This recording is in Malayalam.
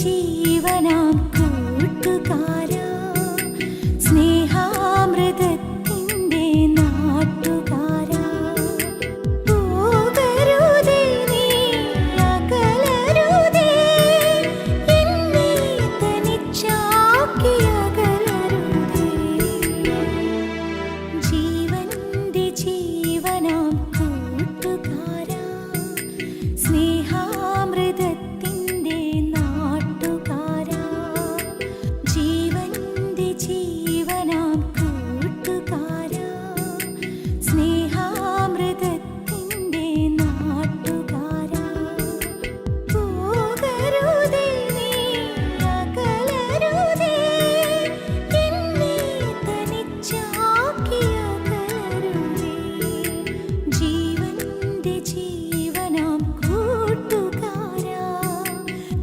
ജീവനാം കൂട്ടുകാര சிவனாம்